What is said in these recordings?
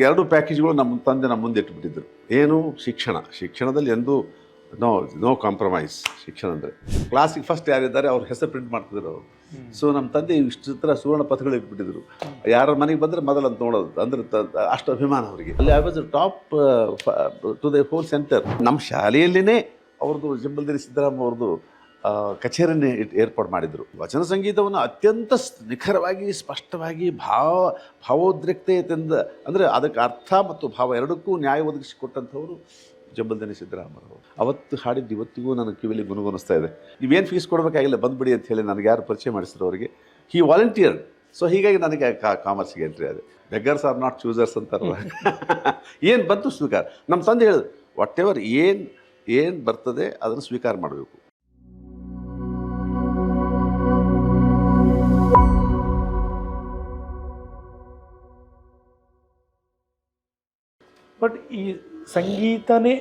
ನನಗೆ ಎರಡು ಪ್ಯಾಕೇಜ್ಗಳು ನಮ್ಮ ತಂದೆ ನಮ್ಮ ಮುಂದೆ ಇಟ್ಬಿಟ್ಟಿದ್ರು. ಏನು? ಶಿಕ್ಷಣ. ಶಿಕ್ಷಣದಲ್ಲಿ ಎಂದು ನೋ ನೋ ಕಾಂಪ್ರಮೈಸ್. ಶಿಕ್ಷಣ ಅಂದರೆ ಕ್ಲಾಸಿಗೆ ಫಸ್ಟ್ ಯಾರಿದ್ದಾರೆ ಅವ್ರ ಹೆಸರು ಪ್ರಿಂಟ್ ಮಾಡ್ತಿದ್ರು ಅವರು. ಸೊ ನಮ್ಮ ತಂದೆ ಇಷ್ಟು ಚಿತ್ರ ಸುವರ್ಣ ಪಥಗಳು ಇಟ್ಬಿಟ್ಟಿದ್ರು. ಯಾರ ಮನೆಗೆ ಬಂದರೆ ಮೊದಲು ಅಂತ ನೋಡೋದು ಅಂದ್ರೆ ಅಷ್ಟು ಅಭಿಮಾನ ಅವರಿಗೆ. ಅಲ್ಲಿ I was top to the whole centre ನಮ್ಮ ಶಾಲೆಯಲ್ಲಿನೇ ಅವ್ರದ್ದು ಜಂಬಲ್ದಿರಿ ಸಿದ್ದರಾಮ ಅವ್ರದ್ದು ಕಚೇರಿನೇ ಏರ್ಪಾಡು ಮಾಡಿದರು. ವಚನ ಸಂಗೀತವನ್ನು ಅತ್ಯಂತ ನಿಖರವಾಗಿ, ಸ್ಪಷ್ಟವಾಗಿ, ಭಾವ ಭಾವೋದ್ರಿಕ್ತೆಯಿಂದ ಅಂದರೆ ಅದಕ್ಕೆ ಅರ್ಥ ಮತ್ತು ಭಾವ ಎರಡಕ್ಕೂ ನ್ಯಾಯ ಒದಗಿಸಿಕೊಟ್ಟಂಥವರು ಜಂಬಲ್ದನಿ ಸಿದ್ದರಾಮರವರು ಅವತ್ತು ಹಾಡಿದ್ದು ಇವತ್ತಿಗೂ ನನ್ನ ಕಿವಿಲಿ ಗುನುಗುನಿಸ್ತಾ ಇದೆ. ನೀವೇನು ಫೀಸ್ ಕೊಡಬೇಕಾಗಿಲ್ಲ ಬಂದ್ಬಿಡಿ ಅಂತ ಹೇಳಿ ನನಗೆ ಯಾರು ಪರಿಚಯ ಮಾಡಿಸಿದ್ರು ಅವರಿಗೆ. ಹಿ ವಾಲಂಟಿಯರ್ ಸೊ ಹೀಗಾಗಿ ನನಗೆ ಕಾಮರ್ಸ್ಗೆ ಎಂಟ್ರಿ ಆದೆ. ಬೆಗ್ಗರ್ಸ್ ಆರ್ ನಾಟ್ ಚೂಸರ್ಸ್ ಅಂತಾರಲ್ಲ ಏನು ಬಂತು ಸ್ವೀಕಾರ? ನಮ್ಮ ತಂದೆ ಹೇಳಿದ್ರು ವಾಟ್ ಎವರ್ ಏನು ಏನು ಬರ್ತದೆ ಅದನ್ನು ಸ್ವೀಕಾರ ಮಾಡಬೇಕು. ಬಟ್ ಈ ಸಂಗೀತನೇ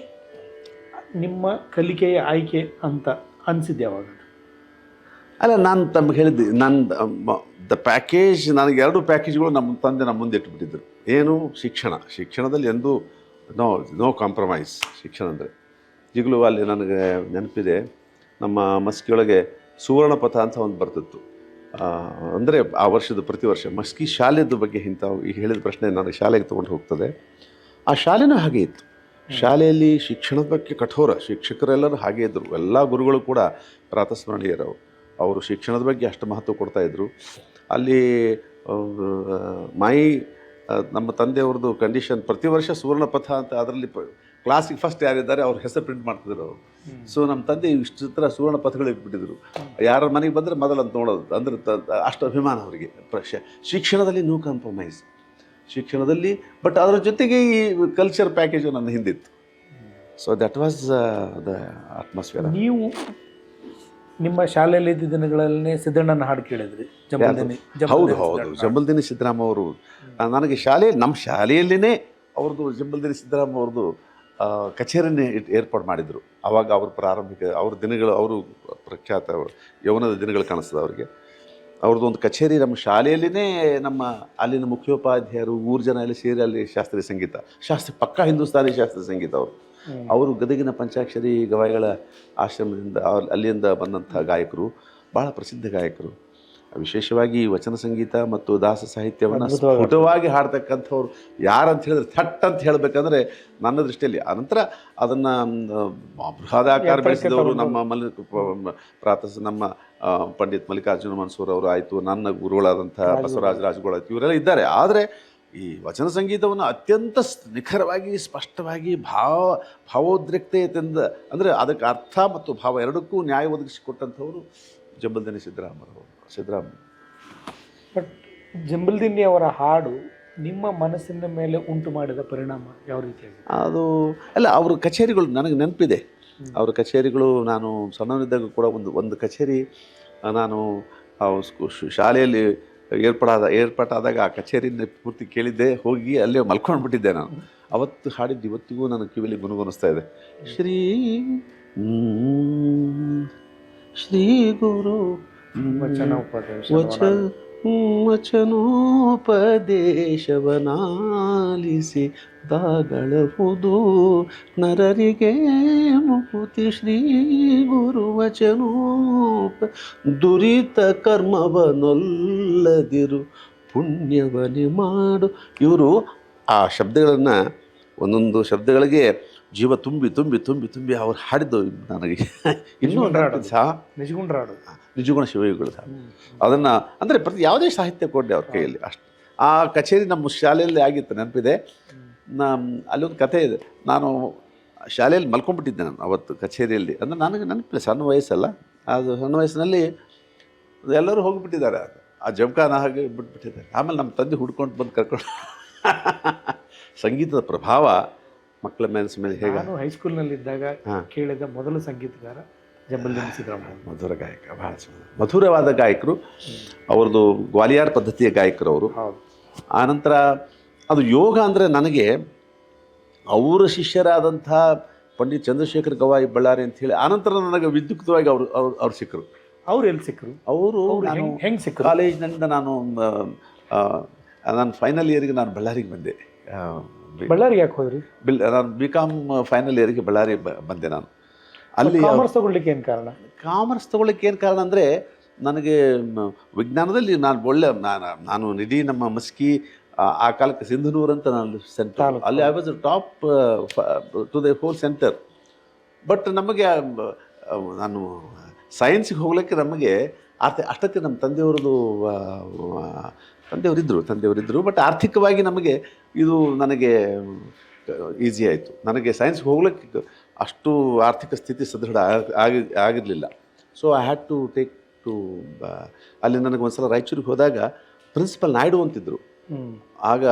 ನಿಮ್ಮ ಕಲಿಕೆಯ ಆಯ್ಕೆ ಅಂತ ಅನಿಸಿದ್ದೆ ಯಾವಾಗ ಅಲ್ಲ, ನಾನು ತಮಗೆ ಹೇಳಿದ್ದೆ ನನ್ನ ದ ಪ್ಯಾಕೇಜ್, ನನಗೆ ಎರಡು ಪ್ಯಾಕೇಜ್ಗಳು ನಮ್ಮ ತಂದೆ ನಮ್ಮ ಮುಂದೆ ಇಟ್ಬಿಟ್ಟಿದ್ರು. ಏನು? ಶಿಕ್ಷಣ. ಶಿಕ್ಷಣದಲ್ಲಿ ಎಂದೂ ನೋ ನೋ ಕಾಂಪ್ರಮೈಸ್. ಶಿಕ್ಷಣ ಅಂದರೆ ಈಗಲೂ ಅಲ್ಲಿ ನನಗೆ ನೆನಪಿದೆ, ನಮ್ಮ ಮಸ್ಕಿಯೊಳಗೆ ಸುವರ್ಣ ಪಥ ಅಂತ ಒಂದು ಬರ್ತಿತ್ತು. ಅಂದರೆ ಆ ವರ್ಷದ ಪ್ರತಿ ವರ್ಷ ಮಸ್ಕಿ ಶಾಲೆದ ಬಗ್ಗೆ ಇಂಥ ಈಗ ಹೇಳಿದ ಪ್ರಶ್ನೆ ನನಗೆ ಶಾಲೆಗೆ ತೊಗೊಂಡು ಹೋಗ್ತದೆ. ಆ ಶಾಲೆನೂ ಹಾಗೆ ಇತ್ತು. ಶಾಲೆಯಲ್ಲಿ ಶಿಕ್ಷಣದ ಬಗ್ಗೆ ಕಠೋರ ಶಿಕ್ಷಕರೆಲ್ಲರೂ ಹಾಗೆ ಇದ್ದರು ಎಲ್ಲ ಗುರುಗಳು ಕೂಡ ಪ್ರಾತಸ್ಮರಣೀಯರು. ಅವರು ಶಿಕ್ಷಣದ ಬಗ್ಗೆ ಅಷ್ಟು ಮಹತ್ವ ಕೊಡ್ತಾಯಿದ್ರು ಅಲ್ಲಿ ಮೈ ನಮ್ಮ ತಂದೆಯವ್ರದ್ದು ಕಂಡೀಷನ್ ಪ್ರತಿ ವರ್ಷ ಸುವರ್ಣ ಪಥ ಅಂತ ಅದರಲ್ಲಿ ಕ್ಲಾಸಿಗೆ ಫಸ್ಟ್ ಯಾರಿದ್ದಾರೆ ಅವ್ರ ಹೆಸರು ಪ್ರಿಂಟ್ ಮಾಡ್ತಿದ್ರು ಅವರು. ಸೊ ನಮ್ಮ ತಂದೆ ಇಷ್ಟು ಚಿತ್ರ ಸುವರ್ಣ ಪಥಗಳು ಇಟ್ಬಿಟ್ಟಿದ್ರು. ಯಾರ ಮನೆಗೆ ಬಂದರೆ ಮೊದಲು ಅಂತ ನೋಡೋದು ಅಂದ್ರೆ ಅಷ್ಟು ಅಭಿಮಾನ ಅವರಿಗೆ. ಪ್ರಶ ಶಿಕ್ಷಣದಲ್ಲಿ ನೋ ಕಾಂಪ್ರಮೈಸ್ ಶಿಕ್ಷಣದಲ್ಲಿ ಬಟ್ ಅದರ ಜೊತೆಗೆ ಈ ಕಲ್ಚರ್ ಪ್ಯಾಕೇಜು ನನ್ನ ಹಿಂದಿತ್ತು. So that was the atmosphere ನೀವು ನಿಮ್ಮ ಶಾಲೆಯಲ್ಲಿ ಇದ್ದ ದಿನಗಳಲ್ಲೇ ಸಿದ್ದಣ್ಣನ ಹಾಡು ಕೇಳಿದ್ರಿ ಹೌದು ಹೌದು. ಜಂಬಲ್ದಿನಿ ಸಿದ್ದರಾಮ ಅವರು ನನಗೆ ಶಾಲೆ ನಮ್ಮ ಶಾಲೆಯಲ್ಲಿನೇ ಅವ್ರದ್ದು ಜಂಬಲ್ದಿನಿ ಸಿದ್ದರಾಮ ಅವ್ರದ್ದು ಕಚೇರಿನೇ ಇಟ್ ಏರ್ಪಾಡು ಮಾಡಿದರು. ಆವಾಗ ಅವ್ರ ಪ್ರಾರಂಭಿಕ ಅವ್ರ ದಿನಗಳು ಅವರು ಪ್ರಖ್ಯಾತ ಯೌವನದ ದಿನಗಳು ಕಾಣಿಸ್ತದೆ ಅವರಿಗೆ. ಅವ್ರದ್ದು ಒಂದು ಕಚೇರಿ ನಮ್ಮ ಶಾಲೆಯಲ್ಲಿನೇ ನಮ್ಮ ಅಲ್ಲಿನ ಮುಖ್ಯೋಪಾಧ್ಯಾಯರು ಊರು ಜನ ಎಲ್ಲ ಸೇರಿ ಅಲ್ಲಿ ಶಾಸ್ತ್ರೀಯ ಸಂಗೀತ ಶಾಸ್ತ್ರೀಯ ಪಕ್ಕಾ ಹಿಂದೂಸ್ತಾನಿ ಶಾಸ್ತ್ರೀಯ ಸಂಗೀತ ಅವರು. ಅವರು ಗದಗಿನ ಪಂಚಾಕ್ಷರಿ ಗವಾಯಿಗಳ ಆಶ್ರಮದಿಂದ ಅಲ್ಲಿಂದ ಬಂದಂಥ ಗಾಯಕರು ಭಾಳ ಪ್ರಸಿದ್ಧ ಗಾಯಕರು. ವಿಶೇಷವಾಗಿ ವಚನ ಸಂಗೀತ ಮತ್ತು ದಾಸ ಸಾಹಿತ್ಯವನ್ನು ಸ್ಫುಟವಾಗಿ ಹಾಡ್ತಕ್ಕಂಥವ್ರು ಯಾರಂತ ಹೇಳಿದ್ರೆ ಥಟ್ ಅಂತ ಹೇಳಬೇಕಂದ್ರೆ ನನ್ನ ದೃಷ್ಟಿಯಲ್ಲಿ. ಆನಂತರ ಅದನ್ನು ಬೃಹದಾಕಾರ ಬೆಳೆಸಿದವರು ನಮ್ಮ ಮಲ್ಲಿ ಪ್ರಾತ ನಮ್ಮ ಪಂಡಿತ್ ಮಲ್ಲಿಕಾರ್ಜುನ ಮನ್ಸೂರ್ ಅವರು ಆಯಿತು ನನ್ನ ಗುರುಗಳಾದಂಥ ರಾಜಗುರು. ಬಸವರಾಜ ರಾಜಗೋಳ ಇವರೆಲ್ಲ ಇದ್ದಾರೆ. ಆದರೆ ಈ ವಚನ ಸಂಗೀತವನ್ನು ಅತ್ಯಂತ ನಿಖರವಾಗಿ ಸ್ಪಷ್ಟವಾಗಿ ಭಾವ ಭಾವೋದ್ರಿಕ್ತೆಯಿಂದ ಅಂದ್ರೆ ಅದಕ್ಕೆ ಅರ್ಥ ಮತ್ತು ಭಾವ ಎರಡಕ್ಕೂ ನ್ಯಾಯ ಒದಗಿಸಿಕೊಟ್ಟಂಥವರು ಜಂಬಲ್ದನಿ ಸಿದ್ದರಾಮರವರು ಸಿದ್ದರಾಮ ಬಟ್ ಜಂಬಲ್ದಿನಿ ಅವರ ಹಾಡು ನಿಮ್ಮ ಮನಸ್ಸಿನ ಮೇಲೆ ಉಂಟು ಮಾಡಿದ ಪರಿಣಾಮ ಯಾವ ರೀತಿಯಾಗಿದೆ? ಅದು ಅಲ್ಲ ಅವ್ರ ಕಚೇರಿಗಳು ನನಗೆ ನೆನಪಿದೆ. ಅವರ ಕಚೇರಿಗಳು ನಾನು ಸಣ್ಣವನಿದ್ದಾಗ ಕೂಡ ಒಂದು ಒಂದು ಕಚೇರಿ ನಾನು ಶಾಲೆಯಲ್ಲಿ ಏರ್ಪಾಡಾದ ಏರ್ಪಾಟಾದಾಗ ಆ ಕಚೇರಿಯಿಂದ ಪೂರ್ತಿ ಕೇಳಿದ್ದೆ ಹೋಗಿ ಅಲ್ಲೇ ಮಲ್ಕೊಂಡ್ಬಿಟ್ಟಿದ್ದೆ ನಾನು. ಅವತ್ತು ಹಾಡಿದ್ದು ಇವತ್ತಿಗೂ ನನ್ನ ಕಿವಿಲಿ ಗುನುಗುನಿಸ್ತಾ ಇದೆ. ಶ್ರೀ ಶ್ರೀ ಗುರು. ವಚನ ವಚ ವಚನೋಪದೇಶವನಾಲಿಸಿ ದಾಗಳಹುದು. ನರರಿಗೆ ಮುಕುತಿ ಶ್ರೀ ಗುರು ವಚನೋಪ ದುರಿತ ಕರ್ಮವನೊಲ್ಲದಿರು ಪುಣ್ಯವನಿ ಮಾಡು. ಇವರು ಆ ಶಬ್ದಗಳನ್ನು ಒಂದೊಂದು ಶಬ್ದಗಳಿಗೆ ಜೀವ ತುಂಬಿ ತುಂಬಿ ತುಂಬಿ ತುಂಬಿ ಅವ್ರು ಹಾಡಿದ್ದು ನನಗೆ. ಇನ್ನೂ ನಿಜಗುಣ. ಸಹ. ನಿಜಗುಂಡ್ರ ಹಾಡು ನಿಜಗುಣ ಶಿವಯುಗಳು ಸಹ. ಅದನ್ನು ಅಂದರೆ ಪ್ರತಿ ಯಾವುದೇ ಸಾಹಿತ್ಯ ಕೊಡಲಿ ಅವ್ರ ಕೈಯಲ್ಲಿ ಅಷ್ಟು. ಆ ಕಚೇರಿ ನಮ್ಮ ಶಾಲೆಯಲ್ಲಿ ಆಗಿತ್ತು ನೆನಪಿದೆ. ನಾ ಅಲ್ಲೊಂದು ಕಥೆ ಇದೆ. ನಾನು ಶಾಲೆಯಲ್ಲಿ ಮಲ್ಕೊಂಡ್ಬಿಟ್ಟಿದ್ದೆ ನಾನು ಅವತ್ತು ಕಚೇರಿಯಲ್ಲಿ. ಅಂದರೆ ನನಗೆ ನೆನಪಿಲ್ಲ ಸಣ್ಣ ವಯಸ್ಸಲ್ಲ. ಅದು ಸಣ್ಣ ವಯಸ್ಸಿನಲ್ಲಿ ಎಲ್ಲರೂ ಹೋಗಿಬಿಟ್ಟಿದ್ದಾರೆ. ಆ ಜಮ್ಕಾನ ಹಾಗೆ ಬಿಟ್ಬಿಟ್ಟಿದ್ದಾರೆ. ಆಮೇಲೆ ನಮ್ಮ ತಂದೆ ಹುಡ್ಕೊಂಡು ಬಂದು ಕರ್ಕೊಂಡು ಸಂಗೀತದ ಪ್ರಭಾವ ಮಕ್ಕಳ ಮನಸ್ಸು ಮೇಲೆ ಹೇಗೆ? ನಾನು ಹೈಸ್ಕೂಲ್ನಲ್ಲಿ ಇದ್ದಾಗ ಹಾ. ಕೇಳಿದ ಮೊದಲ ಸಂಗೀತಗಾರ ಜಂಬಲ್ದಿನ್ನಿ ಸಿದ್ದರಾಮಯ್ಯ ಮಧುರ ಗಾಯಕ ಭಾಳ ಚೆನ್ನಾಗಿ ಮಧುರವಾದ ಗಾಯಕರು. ಅವ್ರದ್ದು ಗ್ವಾಲಿಯಾರ್ ಪದ್ಧತಿಯ ಗಾಯಕರು ಅವರು. ಆನಂತರ ಅದು ಯೋಗ ಅಂದರೆ ನನಗೆ ಅವರ ಶಿಷ್ಯರಾದಂಥ ಪಂಡಿತ್ ಚಂದ್ರಶೇಖರ್ ಗವಾಯಿ ಬಳ್ಳಾರಿ ಅಂತ ಹೇಳಿ ಆನಂತರ ನನಗೆ ವಿದ್ಯುಕ್ತವಾಗಿ ಅವರು ಅವ್ರು ಅವ್ರು ಸಿಕ್ಕರು. ಅವ್ರು ಎಲ್ಲಿ ಸಿಕ್ಕರು? ಅವರು ಹೆಂಗ್ ಸಿಕ್ಕರು? ಕಾಲೇಜ್ನಿಂದ ನಾನು ನನ್ನ ಫೈನಲ್ ಇಯರಿಗೆ ನಾನು ಬಳ್ಳಾರಿಗೆ ಬಂದೆ. ಬಳ್ಳಾರಿಗೆ ಯಾಕೆ ಹೋದ್ರಿ? ಬಿಲ್ ನಾನು ಬಿ ಕಾಮ್ ಫೈನಲ್ ಇಯರ್ಗೆ ಬಳ್ಳಾರಿ ಬಂದೆ ನಾನು. ಅಲ್ಲಿ ಕಾಮರ್ಸ್ ತಗೊಳ್ಳಿಕ್ಕೆ ಏನು ಕಾರಣ? ಕಾಮರ್ಸ್ ತಗೊಳ್ಳಿಕ್ಕೆ ಏನು ಕಾರಣ ಅಂದರೆ ನನಗೆ ವಿಜ್ಞಾನದಲ್ಲಿ ನಾನು ಒಳ್ಳೆ ನಾನು ನಾನು ನಿಧಿ ನಮ್ಮ ಮಸ್ಕಿ ಆ ಕಾಲಕ್ಕೆ ಸಿಂಧನೂರು ಅಂತ ನಾನು ಸೆಂಟರ್ ಅಲ್ಲಿ I was top to the whole centre but ನಮಗೆ ನಾನು ಸೈನ್ಸಿಗೆ ಹೋಗ್ಲಿಕ್ಕೆ ನಮಗೆ ಆರ್ಥ ಅಷ್ಟೊತ್ತಿಗೆ ನಮ್ಮ ತಂದೆಯವ್ರದ್ದು ತಂದೆಯವರಿದ್ದರು ತಂದೆಯವರಿದ್ದರು ಬಟ್ ಆರ್ಥಿಕವಾಗಿ ನಮಗೆ ಇದು ನನಗೆ ಈಸಿ ಆಯಿತು. ನನಗೆ ಸೈನ್ಸ್ಗೆ ಹೋಗ್ಲಿಕ್ಕೆ ಅಷ್ಟು ಆರ್ಥಿಕ ಸ್ಥಿತಿ ಸದೃಢ ಆಗಿ- ಆಗಿ ಆಗಿರಲಿಲ್ಲ. So I had to take to ಅಲ್ಲಿ ನನಗೆ ಒಂದು ಸಲ ರಾಯಚೂರಿಗೆ ಹೋದಾಗ ಪ್ರಿನ್ಸಿಪಲ್ ನಾಯ್ಡು ಅಂತಿದ್ದರು ಆಗ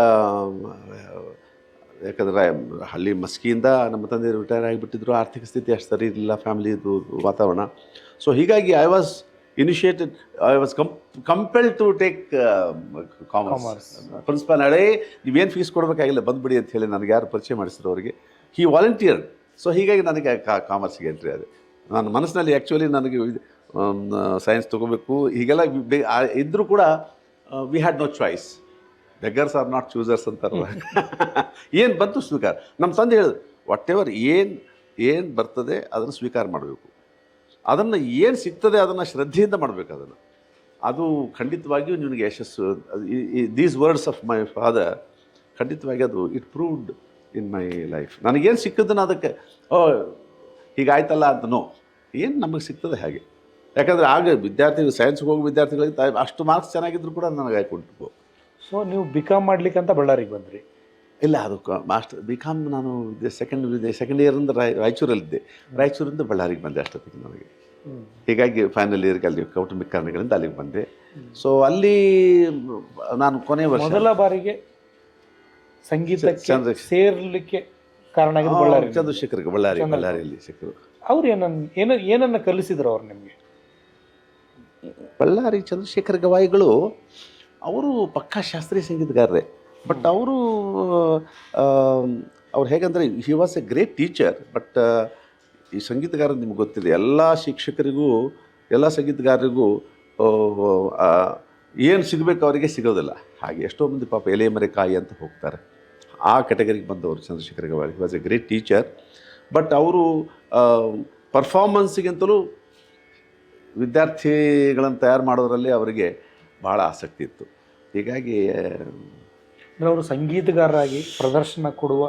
ಯಾಕಂದರೆ ಹಳ್ಳಿ ಮಸ್ಕಿಯಿಂದ ನಮ್ಮ ತಂದೆ ರಿಟೈರ್ ಆಗಿಬಿಟ್ಟಿದ್ರು ಆರ್ಥಿಕ ಸ್ಥಿತಿ ಅಷ್ಟು ಸರಿ ಇರಲಿಲ್ಲ ಫ್ಯಾಮಿಲಿದು ವಾತಾವರಣ. ಸೊ ಹೀಗಾಗಿ I was initiated I was com- compel to take commerce Commerce. Principal ಹಳೇ ನೀವೇನು ಫೀಸ್ ಕೊಡಬೇಕಾಗಿಲ್ಲ ಬಂದ್ಬಿಡಿ ಅಂತ ಹೇಳಿ ನನಗೆ ಯಾರು ಪರಿಚಯ ಮಾಡಿಸಿದ್ರು ಅವರಿಗೆ. ಹಿ ವಾಲಂಟಿಯರ್ ಸೊ ಹೀಗಾಗಿ ನನಗೆ ಕಾಮರ್ಸ್ಗೆ ಎಂಟ್ರಿ ಆದೆ. ನನ್ನ ಮನಸ್ಸಿನಲ್ಲಿ ಆ್ಯಕ್ಚುಲಿ ನನಗೆ ಸೈನ್ಸ್ ತೊಗೋಬೇಕು. ಹೀಗೆಲ್ಲ ಇದ್ದರೂ ಕೂಡ we had no choice beggars are not choosers ಅಂತಾರಲ್ಲ. ಏನು ಬಂತು ಸ್ವೀಕಾರ? ನಮ್ಮ ತಂದೆ ಹೇಳಿದ್ರು ವಾಟ್ ಎವರ್ ಏನು ಏನು ಬರ್ತದೆ ಅದನ್ನು ಸ್ವೀಕಾರ ಮಾಡಬೇಕು. ಅದನ್ನು ಏನು ಸಿಗ್ತದೆ ಅದನ್ನು ಶ್ರದ್ಧೆಯಿಂದ ಮಾಡಬೇಕು ಅದನ್ನು. ಅದು ಖಂಡಿತವಾಗಿಯೂ ನಿನಗೆ ಯಶಸ್ಸು these words of my father ಖಂಡಿತವಾಗಿ ಅದು it proved in my life ನನಗೇನು ಸಿಕ್ಕದನ್ನು ಅದಕ್ಕೆ, ಓ, ಹೀಗಾಯ್ತಲ್ಲ ಅಂತ ನೋ ಏನು ನಮಗೆ ಸಿಗ್ತದೆ ಹಾಗೆ. ಯಾಕಂದರೆ ಆಗ ವಿದ್ಯಾರ್ಥಿಗಳು ಸೈನ್ಸ್ಗೆ ಹೋಗೋ ವಿದ್ಯಾರ್ಥಿಗಳಿಗೆ ಅಷ್ಟು ಮಾರ್ಕ್ಸ್ ಚೆನ್ನಾಗಿದ್ರು ಕೂಡ ನನಗೆ ಆಯ್ಕೊಂಡು ಸೊ ನೀವು ಬಿ ಕಾಮ್ ಮಾಡ್ಲಿಕ್ಕೆ ಅಂತ ಬಳ್ಳಾರಿಗೆ ಬಂದ್ರಿ. ಇಲ್ಲ ಅದು ಮಾಸ್ಟರ್ ಬಿ ಕಾಮ್ ನಾನು ಸೆಕೆಂಡ್ ಸೆಕೆಂಡ್ ಇಯರಿಂದ ರಾಯ್ ರಾಯಚೂರಲ್ಲಿದ್ದೆ. ರಾಯಚೂರಿಂದ ಬಳ್ಳಾರಿಗೆ ಬಂದೆ ಅಷ್ಟೊತ್ತಿಗೆ ನನಗೆ ಹೀಗಾಗಿ ಫೈನಲ್ ಇಯರ್ಗೆ ಅಲ್ಲಿ ಕೌಟುಂಬಿಕ ಕಾರಣಗಳಿಂದ ಅಲ್ಲಿಗೆ ಬಂದೆ. ಸೊ ಅಲ್ಲಿ ನಾನು ಕೊನೆ ವರ್ಷ ಮೊದಲ ಬಾರಿಗೆ ಸಂಗೀತ ಚಂದ್ರ- ಸೇರ್ಲಿಕ್ಕೆ ಕಾರಣ ಚಂದ್ರಶೇಖರ್ಗೆ ಬಳ್ಳಾರಿ ಬಳ್ಳಾರಿಯಲ್ಲಿ ಸಿಕ್ಕರು ಅವ್ರು ಏನನ್ನ ಏನ ಏನನ್ನ ಕಲಿಸಿದ್ರು ಅವ್ರು ನಿಮಗೆ? ಬಳ್ಳಾರಿ ಚಂದ್ರಶೇಖರ್ ಗವಾಯಿಗಳು ಅವರು ಪಕ್ಕಾ ಶಾಸ್ತ್ರೀಯ ಸಂಗೀತಗಾರರೇ. ಬಟ್ ಅವರು ಅವ್ರು ಹೇಗಂದರೆ he was a great teacher but ಈ ಸಂಗೀತಗಾರ ನಿಮ್ಗೆ ಗೊತ್ತಿದೆ, ಎಲ್ಲ ಶಿಕ್ಷಕರಿಗೂ, ಎಲ್ಲ ಸಂಗೀತಗಾರರಿಗೂ ಏನು ಸಿಗಬೇಕು ಅವರಿಗೆ ಸಿಗೋದಿಲ್ಲ. ಹಾಗೆ ಎಷ್ಟೋ ಮಂದಿ ಪಾಪ ಎಲೆ ಮರೆ ಕಾಯಿ ಅಂತ ಹೋಗ್ತಾರೆ. ಆ ಕೆಟಗರಿಗೆ ಬಂದವರು Chandrashekhar Gavai was a great teacher but ಅವರು ಪರ್ಫಾರ್ಮೆನ್ಸ್ಗಿಂತಲೂ ವಿದ್ಯಾರ್ಥಿಗಳನ್ನು ತಯಾರು ಮಾಡೋದರಲ್ಲಿ ಅವರಿಗೆ ಭಾಳ ಆಸಕ್ತಿ ಇತ್ತು. ಹೀಗಾಗಿ ಅಂದ್ರೆ ಅವರು ಸಂಗೀತಗಾರರಾಗಿ ಪ್ರದರ್ಶನ ಕೊಡುವ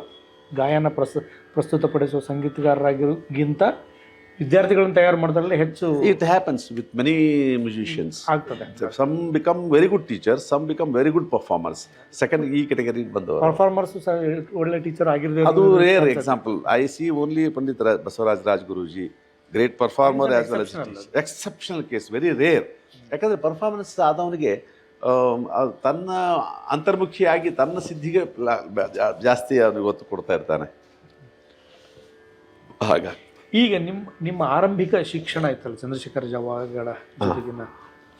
ಗಾಯನ ಪ್ರಸ್ತು ಪ್ರಸ್ತುತಪಡಿಸುವ ಸಂಗೀತಗಾರರಾಗಿರೋಗಿಂತ ವಿದ್ಯಾರ್ಥಿಗಳನ್ನು ತಯಾರು ಮಾಡೋದ್ರಲ್ಲಿ ಹೆಚ್ಚು it happens with many musicians ಆಗ್ತದೆ. Some become very good teacher some become very good performers second ಈ ಕೆಟಗರಿ ಬಂದವರು. ಪರ್ಫಾರ್ಮರ್ಸ್ ಒಳ್ಳೆ ಟೀಚರ್ ಆಗಿರೋದು ಅದು rare example I see only Pandit Basavaraj Raj Guruji great performer as well exceptional case very rare ಯಾಕಂದರೆ performance ಆದವನಿಗೆ ತನ್ನ ಅಂತರ್ಮುಖಿಯಾಗಿ ತನ್ನ ಸಿದ್ಧಿಗೆ ಜಾಸ್ತಿ ಅವನಿಗೆ ಒತ್ತು ಕೊಡ್ತಾ ಇರ್ತಾನೆ. ಹಾಗ ಈಗ ನಿಮ್ಮ ನಿಮ್ಮ ಆರಂಭಿಕ ಶಿಕ್ಷಣ ಇತ್ತಲ್ಲ ಚಂದ್ರಶೇಖರ ಜವಾಗಳ ಜೊತೆಗಿನ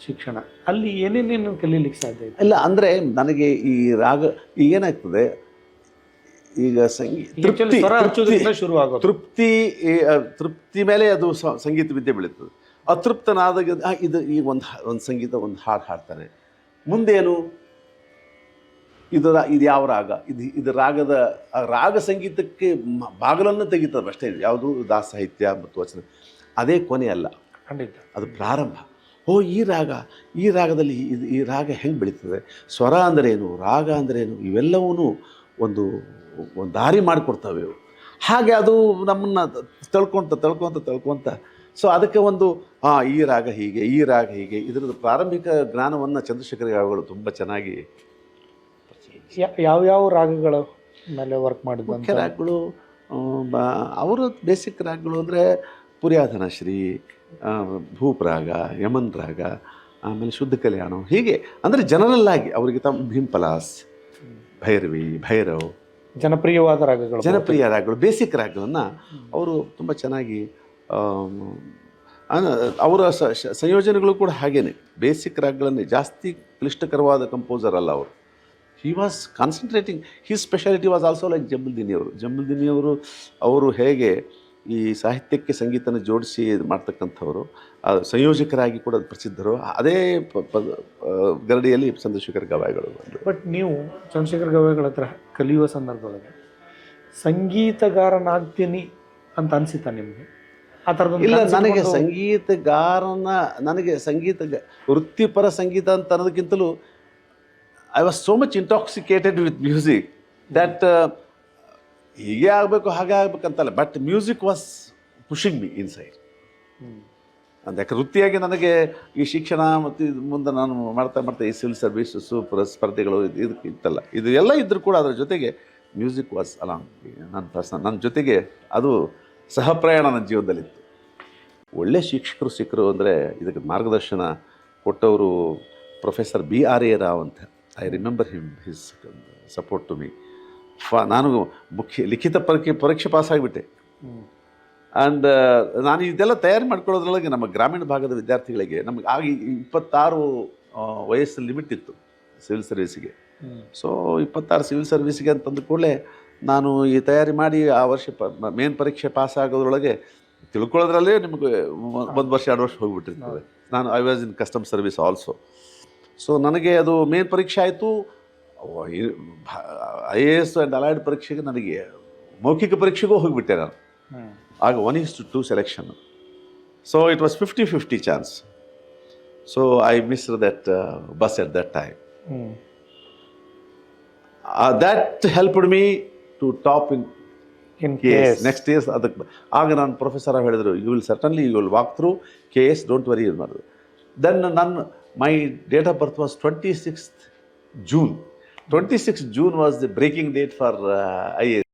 ಶಿಕ್ಷಣ. ಅಲ್ಲಿ ಏನೇನೇನು ಕಲೀಲಿಕ್ಕೆ ಸಾಧ್ಯ ಇದೆ ಇಲ್ಲ ಅಂದರೆ ನನಗೆ ಈ ರಾಗ ಈಗ ಏನಾಗ್ತದೆ? ಈಗ ಸಂಗೀತ ತೃಪ್ತಿ ಸ್ವರ ತೃಪ್ತಿ ತೃಪ್ತಿ ಮೇಲೆ ಅದು ಸಂಗೀತ ವಿದ್ಯೆ ಬೆಳೀತದೆ. ಅತೃಪ್ತನಾದಾಗ ಇದು ಈ ಒಂದು ಒಂದು ಸಂಗೀತ ಒಂದು ಹಾಡು ಹಾಡ್ತಾನೆ ಮುಂದೇನು? ಇದರ ಇದು ಯಾವ ರಾಗ? ಇದು ಇದು ರಾಗದ ರಾಗ ಸಂಗೀತಕ್ಕೆ ಬಾಗಿಲನ್ನು ತೆಗಿತದೆ ಅಷ್ಟೇ ಯಾವುದು? ದಾಸ ಸಾಹಿತ್ಯ ಮತ್ತು ವಚನ. ಅದೇ ಕೊನೆ ಅಲ್ಲ. ಖಂಡಿತ. ಅದು ಪ್ರಾರಂಭ. ಓ ಈ ರಾಗ ಈ ರಾಗದಲ್ಲಿ ಇದು ಈ ರಾಗ ಹೆಂಗೆ ಬೆಳೀತದೆ? ಸ್ವರ ಅಂದ್ರೇನು ರಾಗ ಅಂದ್ರೇನು ಇವೆಲ್ಲವೂ ಒಂದು ಒಂದು ದಾರಿ ಮಾಡಿಕೊಡ್ತವೆ ಹಾಗೆ ಅದು ನಮ್ಮನ್ನು ತಳ್ಕೊತ ತಳ್ಕೊತ ತಳ್ಕೊತ ಸೊ ಅದಕ್ಕೆ ಒಂದು ಆ ಈ ರಾಗ ಹೀಗೆ ಈ ರಾಗ ಹೀಗೆ ಇದರದ್ದು ಪ್ರಾರಂಭಿಕ ಜ್ಞಾನವನ್ನು ಚಂದ್ರಶೇಖರ ತುಂಬ ಚೆನ್ನಾಗಿ ಯಾವ ಯಾವ ರಾಗಗಳ ಮೇಲೆ ವರ್ಕ್ ಮಾಡಿದ್ರು ಮುಖ್ಯ ರಾಗಗಳು ಅವರ ಬೇಸಿಕ್ ರಾಗಗಳು ಅಂದರೆ ಪುರ್ಯಾಧನ ಶ್ರೀ ಆ, ಭೂಪ್ ರಾಗ ಯಮನ್ ರಾಗ ಆಮೇಲೆ ಶುದ್ಧ ಕಲ್ಯಾಣ ಹೀಗೆ. ಅಂದರೆ ಜನರಲ್ ಆಗಿ ಅವರಿಗೆ ತಮ್ಮ ಭೀಂಪಲಾಸ್ ಭೈರವಿ ಭೈರವ್ ಜನಪ್ರಿಯವಾದ ರಾಗಗಳು. ಜನಪ್ರಿಯ ರಾಗಗಳು ಬೇಸಿಕ್ ರಾಗಗಳನ್ನು ಅವರು ತುಂಬ ಚೆನ್ನಾಗಿ ಅವರ ಸಂಯೋಜನೆಗಳು ಕೂಡ ಹಾಗೇನೆ. ಬೇಸಿಕ್ ರಾಗ್ಗಳನ್ನೇ ಜಾಸ್ತಿ ಕ್ಲಿಷ್ಟಕರವಾದ ಕಂಪೋಸರ್ ಅಲ್ಲ ಅವರು. He was concentrating he speciality was also like ಜಂಬಲ್ದಿನಿ ಅವರು. ಜಂಬಲ್ದಿನಿ ಅವರು ಅವರು ಹೇಗೆ ಈ ಸಾಹಿತ್ಯಕ್ಕೆ ಸಂಗೀತನ ಜೋಡಿಸಿ ಮಾಡ್ತಕ್ಕಂಥವರು ಸಂಯೋಜಕರಾಗಿ ಕೂಡ ಪ್ರಸಿದ್ಧರು. ಅದೇ ಗರಡಿಯಲ್ಲಿ ಚಂದ್ರಶೇಖರ್ ಗವಾಯಿಗಳು ಬಟ್ ನೀವು ಚಂದ್ರಶೇಖರ್ ಗವಾಯಿಗಳ ಹತ್ರ ಕಲಿಯುವ ಸಂದರ್ಭದಲ್ಲಿ ಸಂಗೀತಗಾರನಾಗ್ತೀನಿ ಅಂತ ಅನಿಸುತ್ತಾ ನಿಮಗೆ? ಆ ಇಲ್ಲ ನನಗೆ ಸಂಗೀತಗಾರನ ನನಗೆ ಸಂಗೀತ ವೃತ್ತಿಪರ ಸಂಗೀತ ಅಂತ ಅನ್ನೋದಕ್ಕಿಂತಲೂ I was so much intoxicated with music that ಹೀಗೆ ಆಗಬೇಕು ಹಾಗೆ ಆಗಬೇಕಂತಲ್ಲ but music was pushing me inside side ಅಂದರೆ ಯಾಕೆ ವೃತ್ತಿಯಾಗಿ ನನಗೆ ಈ ಶಿಕ್ಷಣ ಮತ್ತು ಇದು ಮುಂದೆ ನಾನು ಮಾಡ್ತಾ ಮಾಡ್ತಾ ಈ ಸಿವಿಲ್ ಸರ್ವಿಸಸ್ಸು ಪುರ ಸ್ಪರ್ಧೆಗಳು ಇದು ಇದಕ್ಕೆ ಇತ್ತಲ್ಲ. ಇದು ಎಲ್ಲ ಇದ್ದರೂ ಕೂಡ ಅದರ ಜೊತೆಗೆ ಮ್ಯೂಸಿಕ್ ವಾಸ್ ಅಲಾಂಗ್ ನನ್ನ ಪರ್ಸನ್ ನನ್ನ ಜೊತೆಗೆ ಅದು ಸಹ ಪ್ರಯಾಣ ನನ್ನ ಜೀವನದಲ್ಲಿತ್ತು ಒಳ್ಳೆ ಶಿಕ್ಷಕರು ಸಿಕ್ಕರು ಅಂದರೆ ಇದಕ್ಕೆ ಮಾರ್ಗದರ್ಶನ ಕೊಟ್ಟವರು professor B R A Rao ಅಂತ I remember him his support to me ಫ ನಾನು ಮುಖ್ಯ ಲಿಖಿತ ಪರೀಕ್ಷೆ ಪರೀಕ್ಷೆ ಪಾಸ್ ಆಗಿಬಿಟ್ಟೆ ಹ್ಮ್. ಆ್ಯಂಡ್ ನಾನು ಇದೆಲ್ಲ ತಯಾರು ಮಾಡ್ಕೊಳ್ಳೋದ್ರೊಳಗೆ ನಮ್ಮ ಗ್ರಾಮೀಣ ಭಾಗದ ವಿದ್ಯಾರ್ಥಿಗಳಿಗೆ ನಮಗೆ ಆಗಿ ಇಪ್ಪತ್ತಾರು ವಯಸ್ಸು ಲಿಮಿಟ್ ಇತ್ತು ಸಿವಿಲ್ ಸರ್ವಿಸಿಗೆ. ಸೊ ಇಪ್ಪತ್ತಾರು ಸಿವಿಲ್ ಸರ್ವಿಸ್ಗೆ ಅಂತಂದ ಕೂಡಲೇ ನಾನು ಈ ತಯಾರಿ ಮಾಡಿ ಆ ವರ್ಷ ಪ ಮೇನ್ ಪರೀಕ್ಷೆ ಪಾಸ್ ಆಗೋದ್ರೊಳಗೆ ತಿಳ್ಕೊಳ್ಳೋದ್ರಲ್ಲೇ ನಿಮಗೆ ಒಂದು ವರ್ಷ ಎರಡು ವರ್ಷ ಹೋಗಿಬಿಟ್ಟಿರ್ತದೆ. ನಾನು I was in custom service also so ನನಗೆ ಅದು ಮೇನ್ ಪರೀಕ್ಷೆ ಆಯಿತು. I A S and allied ಪರೀಕ್ಷೆಗೆ ನನಗೆ ಮೌಖಿಕ ಪರೀಕ್ಷೆಗೂ ಹೋಗಿಬಿಟ್ಟೆ ನಾನು. ಆಗ one is to two selection so it was fifty fifty chance so I miss that bus at that time that that helped me to top in in K S case. Next years ಅದಕ್ಕೆ ಆಗ ನಾನು professor ಹೇಳಿದರು you will certainly you will walk through K S don't worry ಇದು ಮಾಡಿದ್ರು. Then ನನ್ನ my date of birth was twenty sixth June twenty six June was the breaking date for I S